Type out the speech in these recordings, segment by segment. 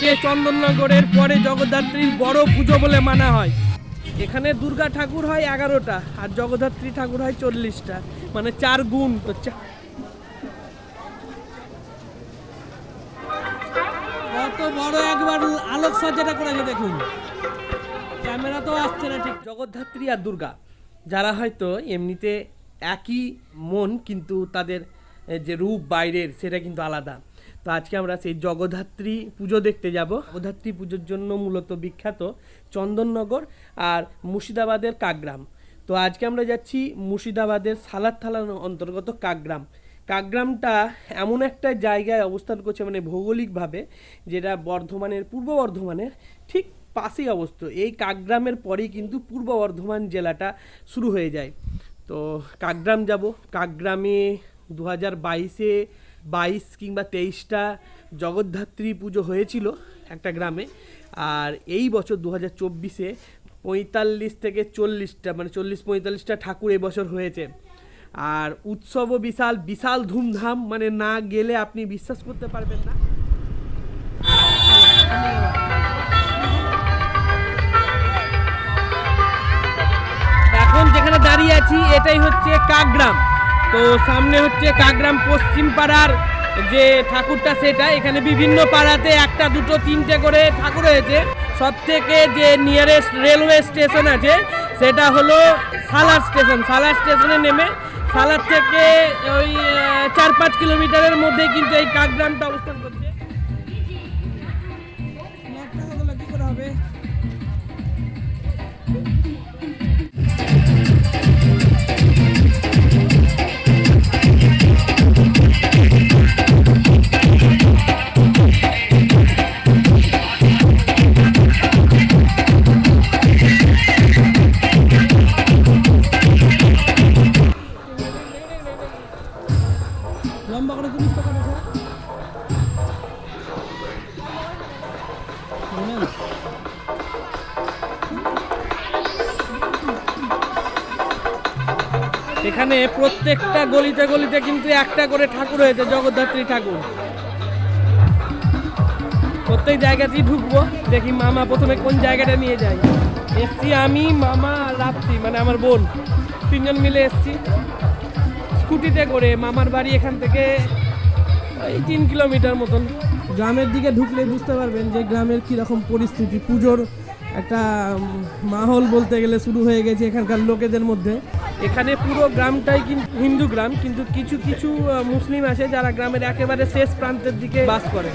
এটাকে চন্দননগরের পরে জগদ্ধাত্রীর বড় পুজো বলে মানা হয়। এখানে দুর্গা ঠাকুর হয় এগারোটা আর জগদ্ধাত্রী ঠাকুর হয় চল্লিশটা। মানে চার গুণ তো কত বড় একবার আলোক সজ্জাটা করেছে দেখুন। ক্যামেরা তো আসছে না ঠিক। জগদ্ধাত্রী আর দুর্গা, যারা হয়তো এমনিতে একই মন, কিন্তু তাদের যে রূপ বাইরের, সেটা কিন্তু আলাদা। তো আজকে আমরা সেই জগদ্ধাত্রী পুজো দেখতে যাব। জগদ্ধাত্রী পুজোর জন্য মূলত বিখ্যাত চন্দননগর আর মুর্শিদাবাদের কাকগ্রাম। তো আজকে আমরা যাচ্ছি মুর্শিদাবাদের সালাদ থালার অন্তর্গত কাকগ্রাম। কাকগ্রামটা এমন একটা জায়গায় অবস্থান করছে মানে ভৌগোলিকভাবে যেটা বর্ধমানের, পূর্ব বর্ধমানের ঠিক পাশেই অবস্থিত। এই কাকগ্রামের পরেই কিন্তু পূর্ব বর্ধমান জেলাটা শুরু হয়ে যায়। তো কাকগ্রাম যাব। কাকগ্রামে দু হাজার বাইশে বাইশ কিংবা তেইশটা জগদ্ধাত্রী পুজো হয়েছিল একটা গ্রামে। আর এই বছর দু হাজার চব্বিশে পঁয়তাল্লিশ থেকে চল্লিশটা মানে চল্লিশ পঁয়তাল্লিশটা ঠাকুর এবছর হয়েছে। আর উৎসবও বিশাল বিশাল ধুমধাম মানে না গেলে আপনি বিশ্বাস করতে পারবেন না। এখন যেখানে দাঁড়িয়ে আছি, এটাই হচ্ছে কাকগ্রাম। তো সামনে হচ্ছে কাগ্রাম পশ্চিম পাড়ার যে ঠাকুরটা সেটা, এখানে বিভিন্ন পাড়াতে একটা, দুটো, তিনটে করে ঠাকুর হয়েছে সব থেকে যে নিয়ারেস্ট রেলওয়ে স্টেশন আছে, সেটা হলো সালার স্টেশন সালার স্টেশনে নেমে, সালার থেকে ওই চার পাঁচ কিলোমিটারের মধ্যে কিন্তু এই কাকগ্রামটা অবস্থান করছে। এখানে প্রত্যেকটা গলিতে গলিতে কিন্তু একটা করে ঠাকুর হয়েছে, জগদ্ধাত্রী ঠাকুর। প্রত্যেক জায়গাতেই ঢুকবো, দেখি মামা প্রথমে কোন জায়গাটা নিয়ে যায়। এসছি আমি, মামা রাত্রি মানে আমার বোন। তিনজন মিলে এসছি। স্কুটিতে করে মামার বাড়ি এখান থেকে এই তিন কিলোমিটার মতন। গ্রামের দিকে ঢুকলে বুঝতে পারবেন যে গ্রামের কীরকম পরিস্থিতি, পুজোর একটা মাহল বলতে গেলে শুরু হয়ে গেছে এখানকার লোকেদের মধ্যে। এখানে পুরো গ্রামটাই কিন্তু হিন্দু গ্রাম, কিন্তু কিছু কিছু মুসলিম আছে যারা গ্রামের একেবারে শেষ প্রান্তের দিকে বাস করে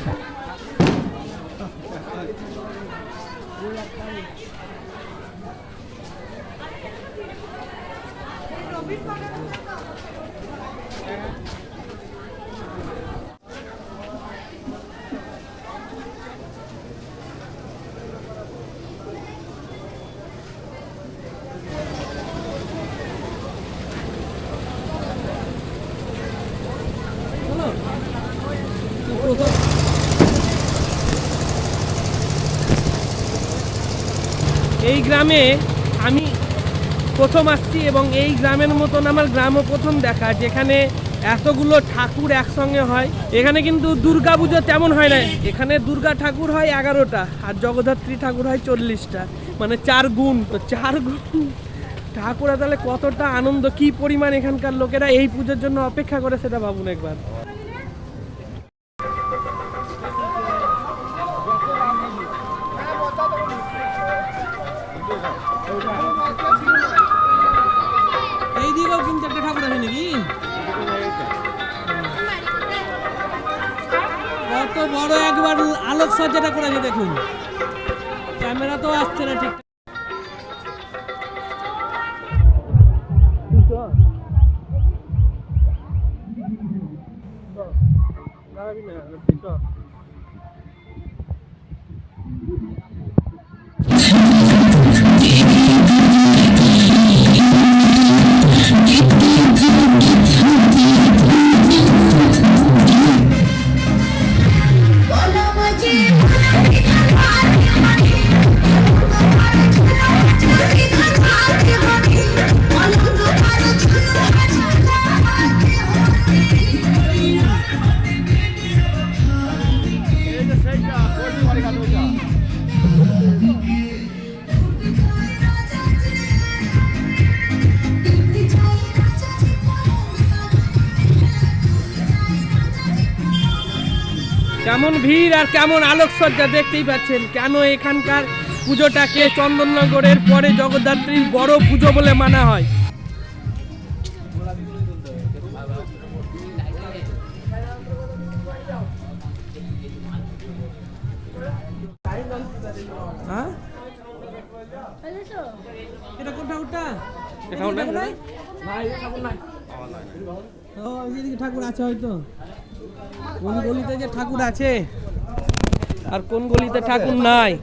এই গ্রামে আমি প্রথম আসছি এবং এই গ্রামের মতন আমার গ্রামও প্রথম দেখা, যেখানে এতগুলো ঠাকুর একসঙ্গে হয়। এখানে কিন্তু দুর্গা পুজো তেমন হয় না। এখানে দুর্গা ঠাকুর হয় এগারোটা আর জগদ্ধাত্রী ঠাকুর হয় চল্লিশটা। মানে চার গুণ, তো চার গুণ। ঠাকুরা তাহলে কতটা আনন্দ, কি পরিমাণ এখানকার লোকেরা এই পুজোর জন্য অপেক্ষা করে সেটা ভাবুন একবার। একবার আলোক সজ্জাটা করেছে দেখুন। ক্যামেরা তো আসছে না ঠিক বলো আর কেমন আলোকসজ্জা দেখতেই পাচ্ছেন। কেন এখানকার পুজোটাকে চন্দননগরের পরে জগদ্ধাত্রীর বড় পুজো বলে মানা হয়? হ্যাঁ? এটা ঠাকুর ঠাকুর নাই। ও ঠাকুর আছে হয়তো। গলিতে যে ঠাকুর আছে। আর কোন গলিতে ঠাকুর নাই?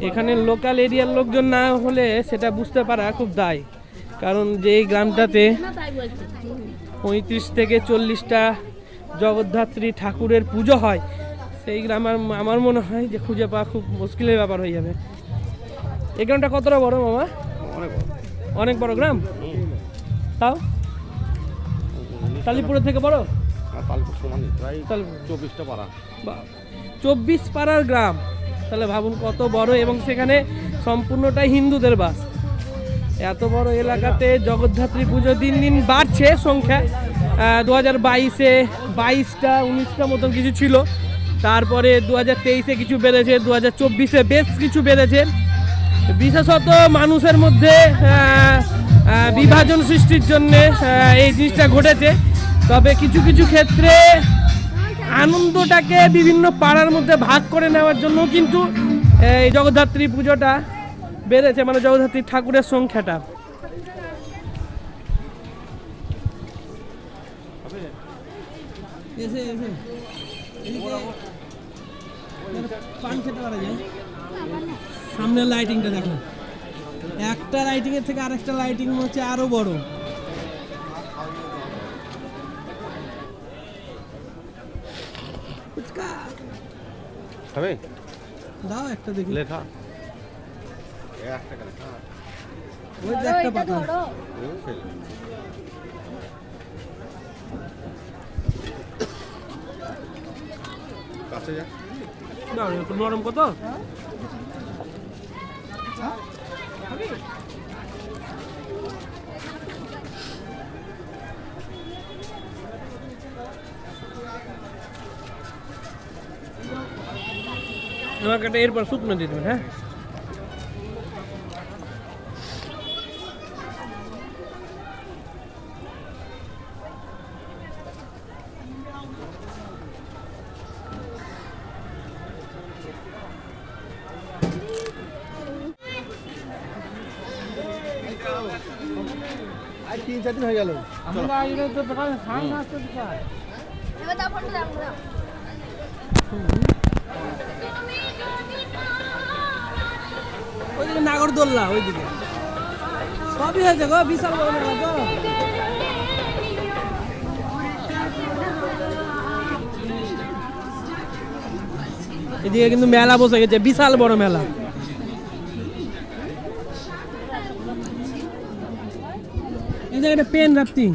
এখানে লোকাল এরিয়ার লোকজন না হলে সেটা বুঝতে পারা খুব দায়। কারণ যে এই গ্রামটাতে পঁয়ত্রিশ থেকে চল্লিশটা জগদ্ধাত্রী ঠাকুরের পুজো হয় সেই গ্রাম আর- আমার মনে হয় যে খুঁজে পাওয়া খুব মুশকিলের ব্যাপার হয়ে যাবে। এই গ্রামটা কতটা বড় মামা? অনেক বড়। অনেক বড় গ্রাম? তাও? কালীপুরের থেকে বড়? তালপুর প্রায় চব্বিশটা পাড়া। বা- চব্বিশ পাড়ার গ্রাম। তাহলে ভাবুন কত বড় এবং সেখানে সম্পূর্ণটাই হিন্দুদের বাস। এত বড় এলাকাতে জগদ্ধাত্রী পুজো দিন দিন বাড়ছে সংখ্যা। দু হাজার বাইশে বাইশটা, উনিশটা মতন কিছু ছিল। তারপরে দু হাজার তেইশে কিছু বেড়েছে দু হাজার চব্বিশে বেশ কিছু বেড়েছে। বিশেষত মানুষের মধ্যে বিভাজন সৃষ্টির জন্যে এই জিনিসটা ঘটেছে। তবে কিছু কিছু ক্ষেত্রে আনন্দটাকে বিভিন্ন পাড়ার মধ্যে ভাগ করে নেওয়ার জন্য কিন্তু এই জগদ্ধাত্রী পুজোটা বেড়েছে মানে জগদ্ধাত্রী ঠাকুরের সংখ্যাটা। সামনের লাইটিংটা দেখো। একটা লাইটিং এর থেকে আরেকটা লাইটিং হচ্ছে আরও বড়। হবে দাও একটা দেখি। লেখা ওই যে একটা পাতা। কাছে যা না নরম কত? একটা এরপর শুকনো দিয়ে দেবেন হ্যাঁ আর তিন চার দিন হয়ে গেল আমরা এটা তো দোকান খাই না তো দোকান এবার তারপর তো দেখো না। ওইদিকে নাগরদোল্লা ওইদিকে। সবই হয়েছে গো বিশাল বড় তো। এদিকে কিন্তু মেলা বসে গেছে বিশাল বড় মেলা। এই জায়গাটা পেন রাত্রি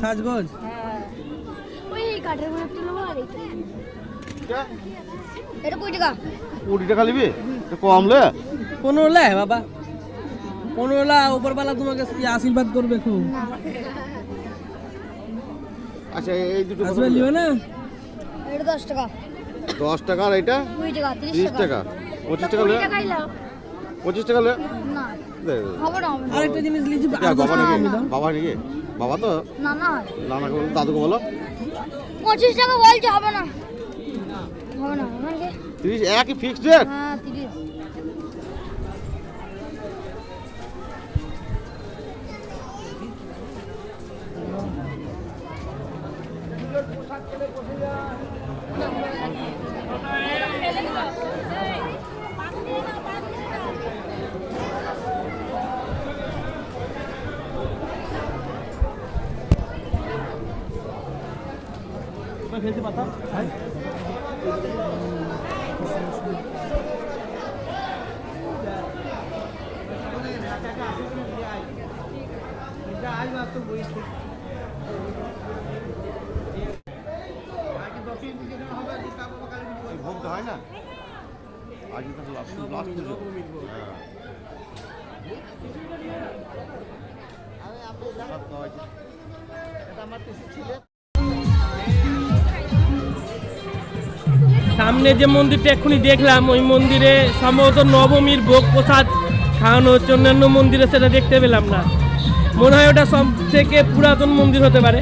সাজগোজ ওই কাঠের নেব আর এটা কুড়ি টাকা। কুড়ি নিবি? পনেরো লে বাবা। পনেরো লা উপরবেলা তোমাকে আশীর্বাদ করবে খুব? আচ্ছা এই দুটো কত আসবে নিবে না? এটা দশ টাকা। দশ টাকা আর তিরিশ টাকা। পঁচিশ টাকা লে। পঁচিশ টাকা লে। আরেকটা জিনিস লিচি বাবা নাকি? বাবা নাকি? বাবা তো? না না। নানাকে দাদুকে বলো পঁচিশ টাকা বলছে হবে না। হবে না না তিরিশ একই ফিক্সড রেট হ্যাঁ তিরিশ। ফেলতে সামনে যে মন্দিরটা এক্ষুনি দেখলাম ওই মন্দিরে সম্ভবত নবমীর ভোগ প্রসাদ খাওয়ানো হচ্ছে অন্যান্য মন্দিরে সেটা দেখতে পেলাম না। মনে হয় ওটা সব থেকে পুরাতন মন্দির হতে পারে।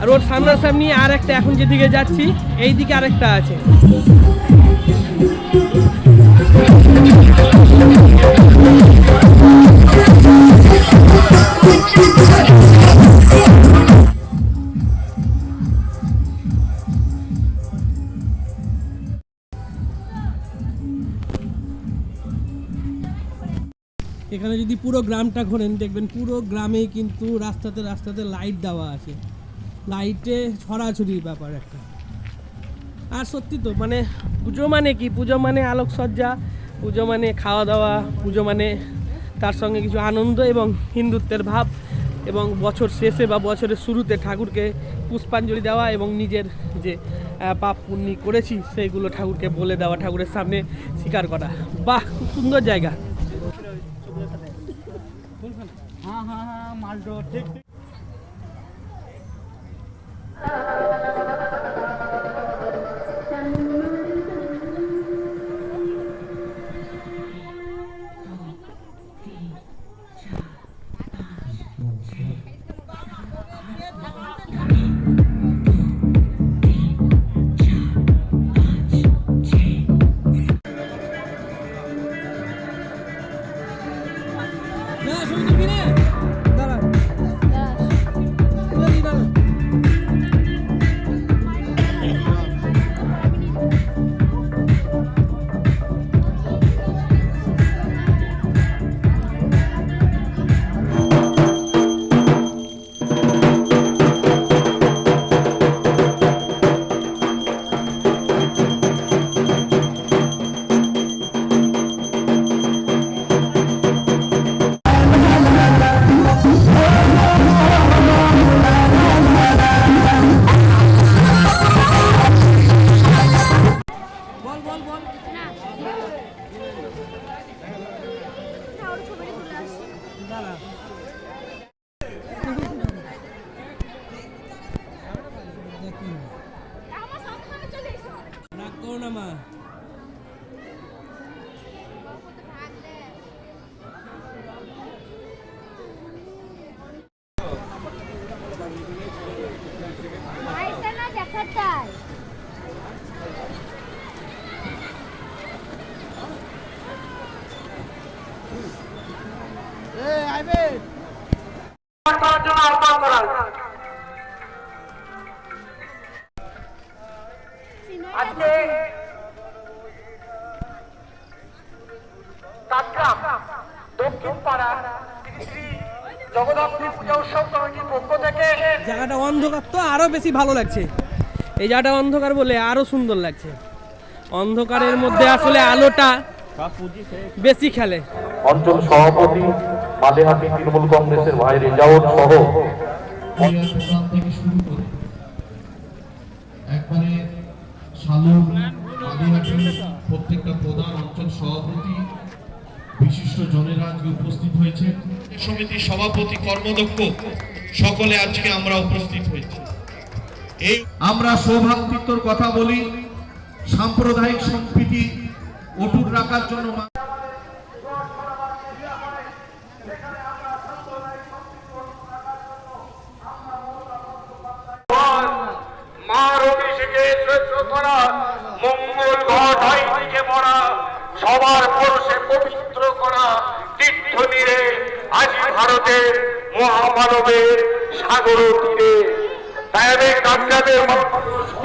আর ওর সামনাসামনি আর একটা এখন যেদিকে যাচ্ছি এই দিকে আরেকটা আছে। এখানে গ্রামটা ঘোরেন, দেখবেন পুরো গ্রামেই কিন্তু রাস্তাতে রাস্তাতে লাইট দেওয়া আছে। লাইটে ছড়াছড়ি ব্যাপার একটা। আর সত্যি তো মানে পুজো মানে কি? পুজো মানে আলোকসজ্জা, পুজো মানে খাওয়া দাওয়া পুজো মানে তার সঙ্গে কিছু আনন্দ এবং হিন্দুত্বের ভাব এবং বছর শেষে বা বছরের শুরুতে ঠাকুরকে পুষ্পাঞ্জলি দেওয়া এবং নিজের যে পাপ পুণ্যি করেছি, সেইগুলো ঠাকুরকে বলে দেওয়া, ঠাকুরের সামনে স্বীকার করা। বাহ, খুব সুন্দর জায়গা। বল আজকে কাটগ্রাম দক্ষিণ পাড়া শ্রী শ্রী জগদ্ধাত্রী পূজা উৎসব কমিটির পক্ষ থেকে জায়গাটা অন্ধকার তো আরও বেশি ভালো লাগছে। এই জায়গাটা অন্ধকার বলে আরও সুন্দর লাগছে। অন্ধকারের মধ্যে আসলে আলোটা বেশি খেলে। অঞ্চল সভাপতি মালেহাটি তৃণমূল কংগ্রেসের ভাই রেজাউল সহ প্রত্যেকটা প্রধান অঞ্চল সভাপতি, বিশিষ্ট আজকে উপস্থিত হয়েছে। সমিতির সভাপতি, কর্মদক্ষ, সকলে আজকে আমরা উপস্থিত হয়েছি। এই আমরা সৌভাতৃত্বর কথা বলি, সাম্প্রদায়িক সম্প্রীতি অটুট রাখার জন্য করা মঙ্গল ঘট হয় দিকে পড়া সবার পরশে পবিত্র করা তীর্থ নীরে আজ ভারতের মহামানবের সাগর তীরে।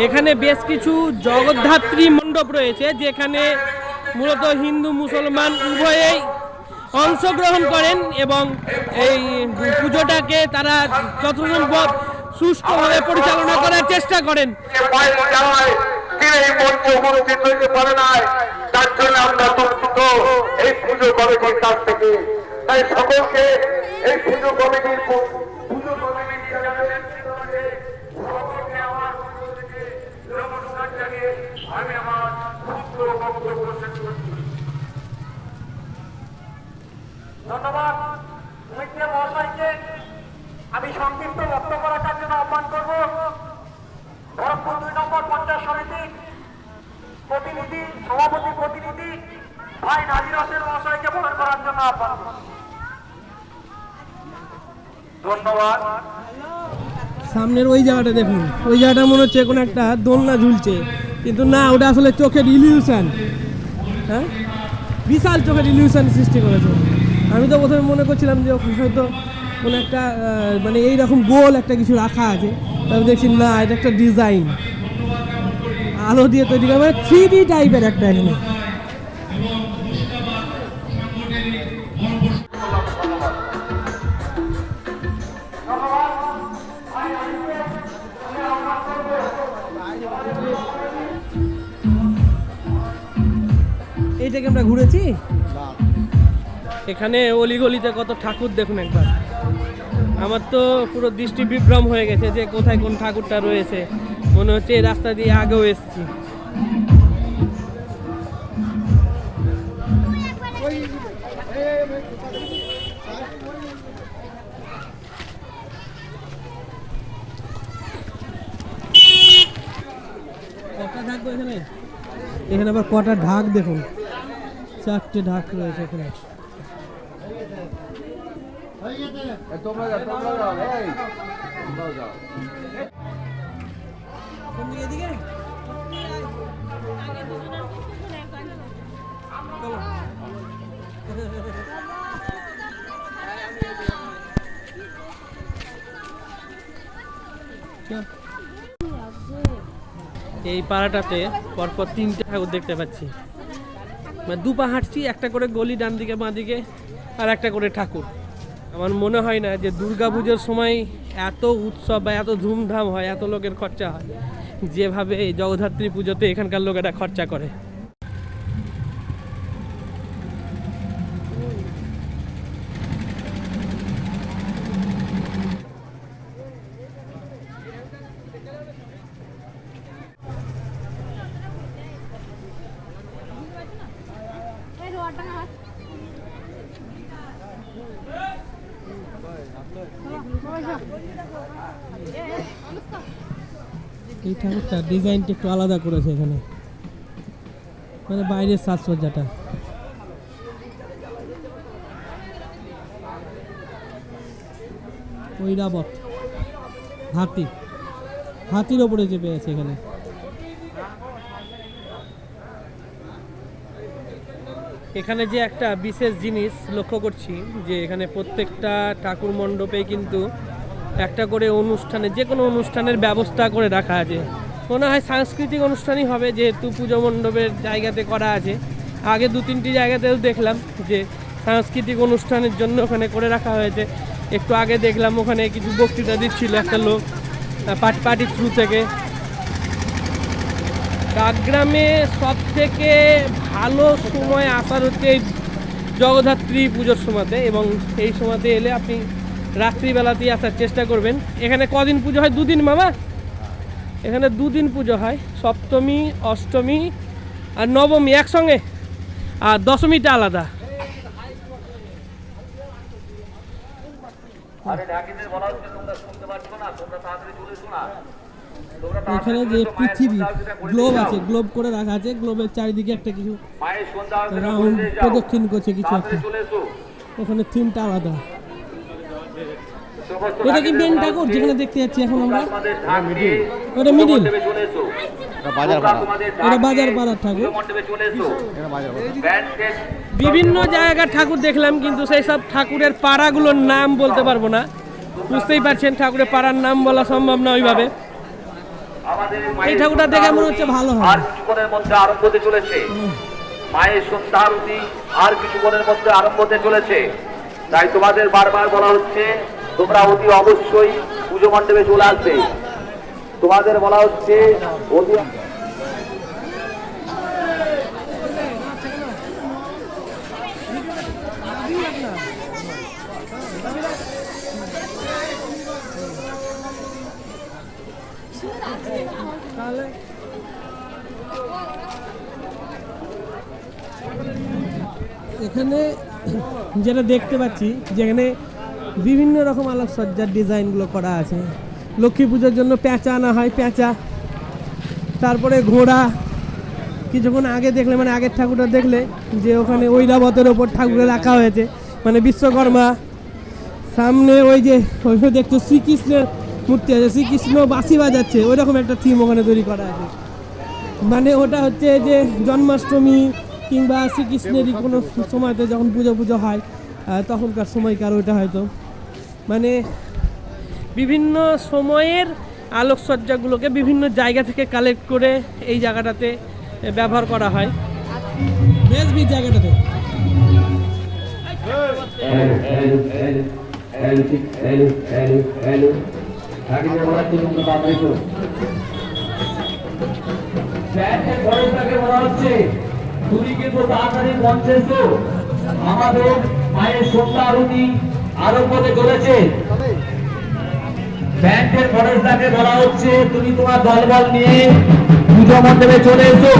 এখানে বেশ কিছু জগদ্ধাত্রী মণ্ডপ রয়েছে যেখানে মূলত হিন্দু মুসলমান উভয়েই অংশগ্রহণ করেন এবং এই পুজোটাকে তারা যথাসম্ভব সুষ্ঠুভাবে পরিচালনা করার চেষ্টা করেন। তিনি এই মঞ্চে উপস্থিত হইতে পারে নাই। তার জন্য আমরা দুঃখিত। এই পুজো কমিটির কাছ থেকে। তাই সকলকে এই পুজো কমিটির পু- পুজো কমিটির সকলকে আমার পক্ষ থেকে নমস্কার জানিয়ে আমি আমার ক্ষুদ্র বক্তব্য শেষ করছি ধন্যবাদ মিত্র মহাশয়কে আমি সংক্ষিপ্ত বক্তব্য রাখার জন্য আহ্বান করব ভরতপুর দুই নম্বর পঞ্চায়েত সমিতি প্রতি ভাই নাজির হোসেন মহাশয়কে বরণ করার জন্য আহ্বান ধন্যবাদ। সামনের ওই জায়গাটা দেখুন, ওই জায়গাটা মনে হচ্ছে কোনো একটা দোলনা ঝুলছে, কিন্তু না, ওটা আসলে চোখের ইলিউশন হ্যাঁ? বিশাল চোখের ইলিউশন সৃষ্টি করেছে। আমি তো প্রথমে মনে করছিলাম যে হয়তো কোনো একটা মানে এইরকম গোল একটা কিছু রাখা আছে তবে দেখছি না, এটা একটা ডিজাইন আলো দিয়ে তৈরি করা মানে থ্রি ডি টাইপের একটা এখানে এইটাকে আমরা ঘুরেছি? এখানে অলিগলিতে কত ঠাকুর দেখুন একবার। আমার তো পুরো দৃষ্টি বিভ্রম হয়ে গেছে যে কোথায় কোন ঠাকুরটা রয়েছে। মনে হচ্ছে এই রাস্তা দিয়ে আগেও এসেছি কটা ঢাক এখানে এখানে আবার কটা ঢাক দেখুন চারটে ঢাক রয়েছে এখানে কোন দিকে এদিকে? চলো। এই পাড়াটাতে পরপর তিনটে ঠাকুর দেখতে পাচ্ছি। মানে দু পা হাঁটছি, একটা করে গলি ডান দিকে, বাঁ দিকে, আর একটা করে ঠাকুর। আমার মনে হয় না যে দুর্গা পুজোর সময় এত উৎসব বা এত ধুমধাম হয়, এত লোকের খরচা হয়। যেভাবে জগদ্ধাত্রী পুজোতে এখানকার লোকেরা খরচা করে। এই ঠাকুরটা ডিজাইনটা একটু আলাদা করেছে এখানে। মানে বাইরের সাজসজ্জাটা। ঐরাবত। হাতি। হাতির ওপরে চেপে আছে এখানে। এখানে যে একটা বিশেষ জিনিস লক্ষ্য করছি যে এখানে প্রত্যেকটা ঠাকুর মণ্ডপে কিন্তু একটা করে অনুষ্ঠানে, যে কোনো অনুষ্ঠানের ব্যবস্থা করে রাখা আছে। মনে হয় সাংস্কৃতিক অনুষ্ঠানই হবে, যেহেতু পুজো মণ্ডপের জায়গাতে করা আছে। আগে দু তিনটি জায়গাতেও দেখলাম যে সাংস্কৃতিক অনুষ্ঠানের জন্য ওখানে করে রাখা হয়েছে। একটু আগে দেখলাম ওখানে কিছু বক্তৃতা দিচ্ছিল একটা লোক পার্টি পার্টির থ্রু থেকে। ডাকগ্রামে সব থেকে ভালো সময় আসার হচ্ছে এই জগদ্ধাত্রী পুজোর সময়তে এবং এই সময়তে এলে আপনি রাত্রিবেলাতেই আসার চেষ্টা করবেন। এখানে কদিন পুজো হয়? দুদিন মামা? এখানে দুদিন পুজো হয়। সপ্তমী অষ্টমী আর নবমী একসঙ্গে। আর দশমীটা আলাদা। আরে ঢাকিদের বলা হচ্ছে তোমরা শুনতে পাচ্ছ না তোমরা তাড়াতাড়ি চলে এসো না। তোমরা এখানে যে পৃথিবী গ্লোব আছে গ্লোব করে রাখা আছে গ্লোবের চারিদিকে একটা কিছু রাউন্ড প্রদক্ষিণ করছে কিছু একটা। ওখানে থিমটা আলাদা। এটা কি মেন ঠাকুর? যেখানে দেখতে যাচ্ছি এখন আমরা। ওটা মিডিল। এটা বাজার পাড়ার ঠাকুর। বিভিন্ন জায়গার ঠাকুর দেখলাম কিন্তু সেই সব ঠাকুরের পাড়াগুলোর নাম বলতে পারব না। বুঝতেই পারছেন ঠাকুরের পাড়ার নাম বলা সম্ভব না ওইভাবে। এই ঠাকুরটা দেখে মনে হচ্ছে ভালো আর হবে কিছুক্ষণের মধ্যে আরম্ভ হতে চলেছে। মায়ের সন্ধ্যা আরতি আর কিছুক্ষণের মধ্যে আরম্ভ হতে চলেছে। তাই তোমাদের বারবার বলা হচ্ছে তোমরা অতি অবশ্যই পুজো মণ্ডপে চলে আসবে। তোমাদের বলা হচ্ছে অতি এখানে যেটা দেখতে পাচ্ছি, যেখানে বিভিন্ন রকম আলোকসজ্জার ডিজাইনগুলো করা আছে। লক্ষ্মী পুজোর জন্য পেঁচা আনা হয় পেঁচা তারপরে ঘোড়া। কিছুক্ষণ আগে দেখলে মানে আগের ঠাকুরটা দেখলে, যে ওখানে ঐরাবতের ওপর ঠাকুরে রাখা হয়েছে মানে বিশ্বকর্মা। সামনে ওই যে ওইখানে দেখছ, শ্রীকৃষ্ণের মূর্তি আছে, শ্রীকৃষ্ণ বাঁশি বাজাচ্ছে ওই রকম একটা থিম ওখানে তৈরি করা আছে। মানে ওটা হচ্ছে যে জন্মাষ্টমী কিংবা শ্রীকৃষ্ণেরই কোনো সময়তে যখন পুজো পুজো হয় তখনকার সময়কার ওইটা হয়তো। মানে বিভিন্ন সময়ের আলোকসজ্জাগুলোকে বিভিন্ন জায়গা থেকে কালেক্ট করে এই জায়গাটাতে ব্যবহার করা হয়। জায়গাটাতে। আমাদের মায়ের সন্ধ্যা আরম্ভ পথে চলেছে। ব্যাংকের খরচটাকে বলা হচ্ছে, তুমি তোমার দলবল নিয়ে পুজো মণ্ডপে চলে এসো।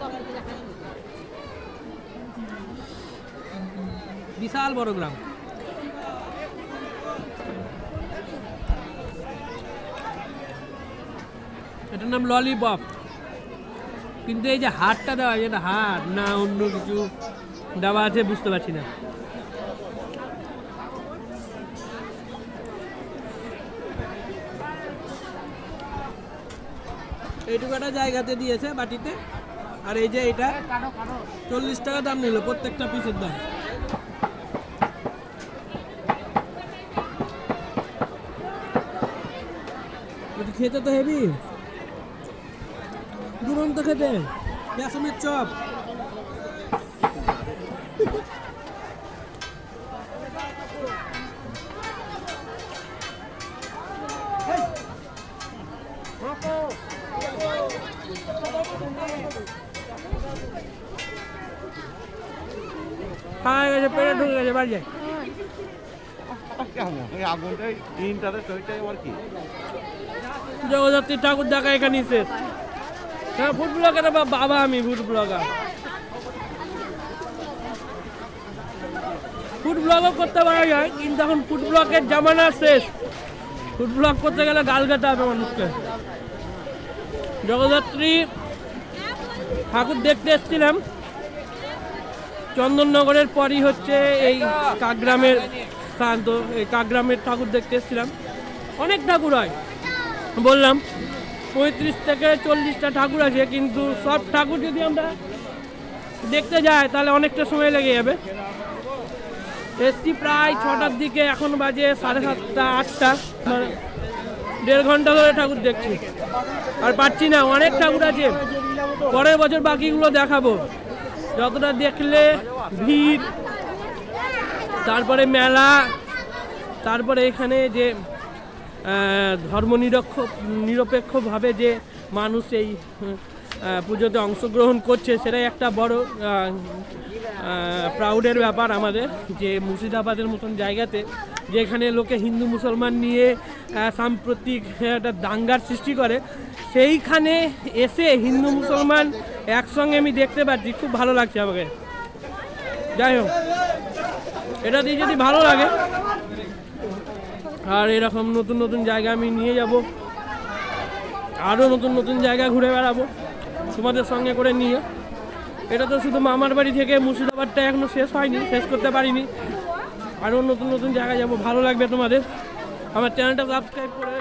দোকান থেকে বিশাল বড় গ্রাম। এটার নাম ললিপপ। কিন্তু এই যে হাটটা দেওয়া এটা হাট না অন্য কিছু দেওয়া আছে বুঝতে পারছি না। এইটুকু একটা জায়গাতে দিয়েছে বাটিতে। আর এই যে এটা চল্লিশ টাকা দাম নিল প্রত্যেকটা পিসের দাম। খেতে তো হেভি। দুরন্ত খেতে। বেসনের চপ। খাওয়া গেছে পেটে ঢুকে গেছে বাড়ি যায় আগুনটাই ইন্টারেস্ট ওইটাই আমার কি? জগদ্ধাত্রী ঠাকুর দেখা এখানে শেষ হ্যাঁ ফুড ব্লগার বাবা আমি ফুড ব্লগার ফুড ব্লগও করতে পারা যায় কিন্তু এখন ফুড ব্লগের জামানা শেষ। ফুড ব্লগ করতে গেলে গাল কাটা হবে মানুষকে। জগদ্ধাত্রী ঠাকুর দেখতে এসেছিলাম। চন্দননগরের পরই হচ্ছে এই কাকগ্রামের স্থান। তো এই কাকগ্রামের ঠাকুর দেখতে এসেছিলাম। অনেক ঠাকুর হয়। বললাম, পঁয়ত্রিশ থেকে চল্লিশটা ঠাকুর আছে, কিন্তু সব ঠাকুর যদি আমরা দেখতে যাই, তাহলে অনেকটা সময় লেগে যাবে। এসছি প্রায় ছটার দিকে, এখন বাজে সাড়ে সাতটা, আটটা। দেড় ঘণ্টা ধরে ঠাকুর দেখছি। আর পাচ্ছি না অনেক ঠাকুর আছে পরের বছর বাকিগুলো দেখাবো। যতটা দেখলে ভিড়, তারপরে মেলা, তারপরে এখানে যে ধর্ম নিরক্ষ নিরপেক্ষভাবে যে মানুষ এই পুজোতে অংশগ্রহণ করছে, সেটাই একটা বড় প্রাউডের ব্যাপার আমাদের যে মুর্শিদাবাদের মতন জায়গাতে, যেখানে লোকে হিন্দু, মুসলমান নিয়ে সাম্প্রতিক একটা দাঙ্গার সৃষ্টি করে, সেইখানে এসে হিন্দু, মুসলমান একসঙ্গে আমি দেখতে পাচ্ছি। খুব ভালো লাগছে আমাকে। যাই হোক, এটা দিয়ে যদি ভালো লাগে, আর এরকম নতুন নতুন জায়গা আমি নিয়ে যাব আরও নতুন নতুন জায়গা ঘুরে বেড়াবো। তোমাদের সঙ্গে করে নিয়ে। এটা তো শুধু মামার বাড়ি থেকে মুর্শিদাবাদটা এখনও শেষ হয়নি, শেষ করতে পারিনি। আরও নতুন নতুন জায়গায় যাব, ভালো লাগবে তোমাদের। আমার চ্যানেলটা সাবস্ক্রাইব করে